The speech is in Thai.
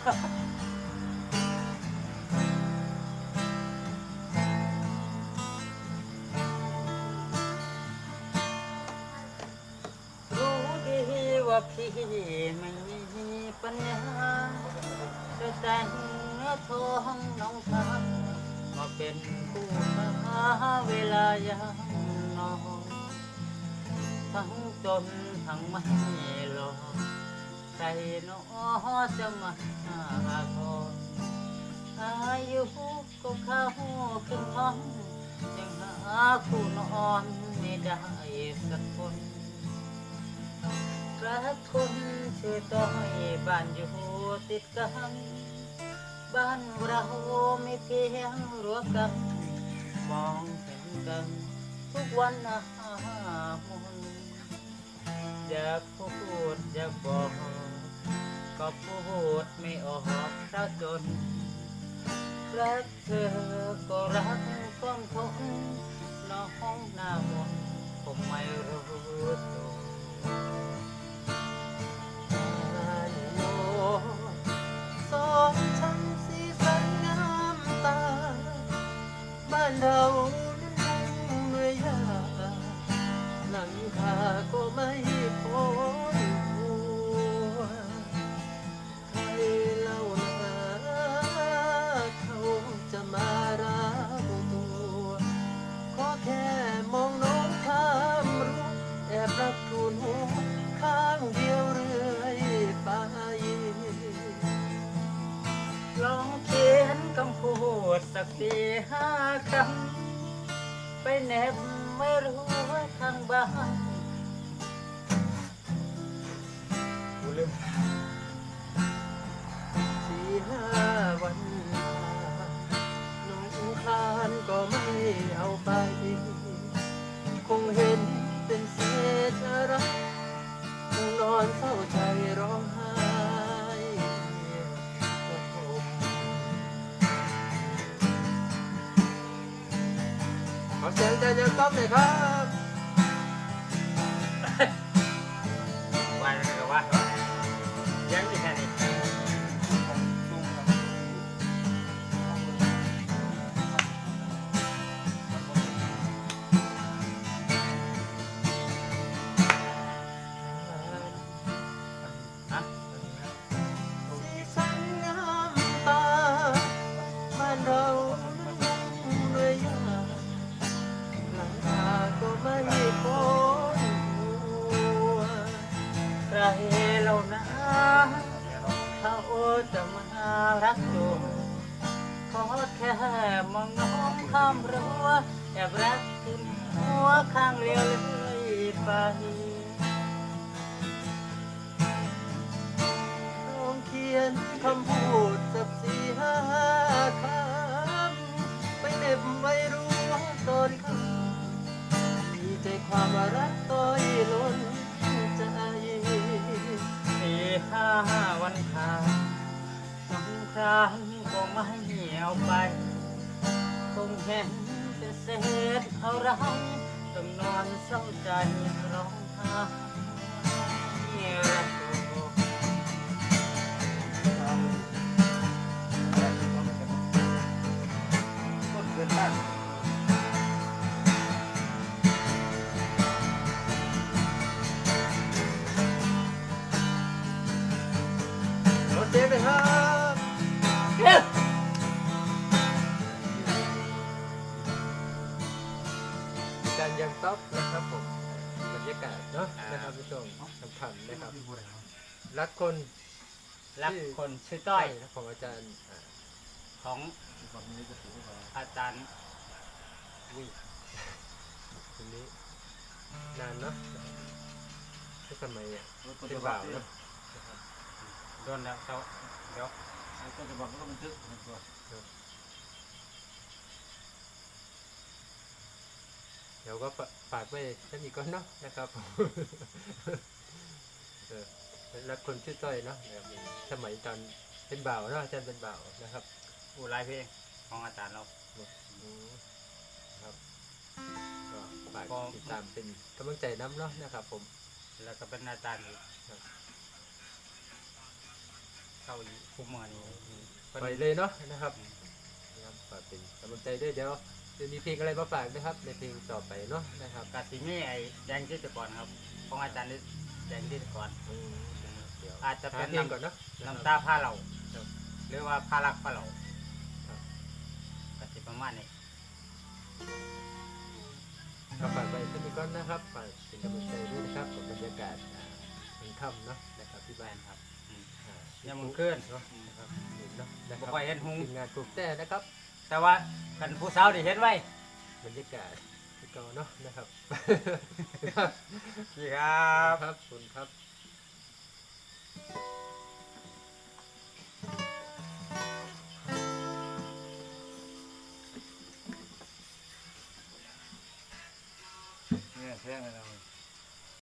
รู้ดีว่าพี่ไม่มีปัญญาจะแต่งเนื้อทองน้องทางมาเป็นคู่ค้าเวลายามนอนทั้งจนทั้งไม่หลอกใครอ ใจะมาทอนอายุก็เข้าขึ้นท้องยังหาคู่นอนไม่ได้สักคนรักคนชื่อต้อยบ้านอยู่ติดกันบ้านเราไม่เพียงรั้วกันมองเห็นกันทุกวันอาหมนอยากพูดอยากบอก ก็พูดไม่ออกถ้าจน รักเธอก็รักก้มทนน้องหน้ามนผมไม่รู้ตัว ดสักสี่ห้าคำไปแนบไม่รู้ว่าทางบ้านกูลืม ใจเย็นต้อมหน่อยครับ เรานะเขาจะมารักตัวขอแค่มองน้องข้ามรั้วแอบรักขึ้นหัวข้างเลี้ยวเลยไปลองเขียนคำพูด ครั้งก็ไม่เหี่ยวไปคงเห็นแต่เศษอะไรต้องนอนเศร้าใจร้องไห้ ยังต๊อปนะครับผมบรรยากาศเนาะนะครับผู้ชมสำคัญนะครับ รักคนรักคนชื่อต้อยนะของอาจารย์อ่าของอาจารย์วิคนนี้นานเนาะที่สมัยอะเป็นบ่าวเนาะนะครับโดนแล้วเขาเดี๋ยวก็จะบอกว่ามันทึกมันตัว ดี๋ยวก็ฝฝากไว้ท่านอีกก่อนเนาะนะครับเออรักคนชื่อต้อยเนาะนะครับสมัยตอนเป็นบ่าวเนาะอาจารย์เป็นบ่าวนะครับอูไลายเพลงของอาจารย์เราอืมครับก็ฝากก็ติดตามเป็นกำลังใจน้ำเนาะนะครับ ผม แล้วก็เป็นอาจารย์ครับาอีคุมมือนี่เพิ่นไปเลยเนาะนะครับนะครับฝากเป็นกำลังใจด้วยเดี๋ยว จะมีเพลงอะไรมาฝากนะครับ ในเพลงต่อไปเนาะนะครับกาสิมีไอ้แดงที่ตะกอนครับของอาจารย์นี่แดงที่ตะกอน อืมเดี๋ยวอาจจะหาเป็นเพลงน้ำก่อนเนาะน้ำตาผ้าเหล่าครับ หรือว่าผ้ารักผ้าเหล่าครับกสิประมาณนี้ ก็ฝากไปที่นี่ก่อนนะครับฝากเป็นกำลังใจด้วยนะครับกับบรรยากาศอ่าเพลงค่ำเนาะนะครับที่บ้านครับอืมอ่ายังมึงขึ้นเนาะนะครับนี่เนาะนะคบ่รับค่อยเห็นหุง ทีมงานปลูกแต่นะครับ แต่ว่าคันผู้สาวได้เห็นไว้บรรยากาศที่เก่าเนาะนะครับ พี่ครับครับคุณครับ เนี่ยแท่งเลยนะ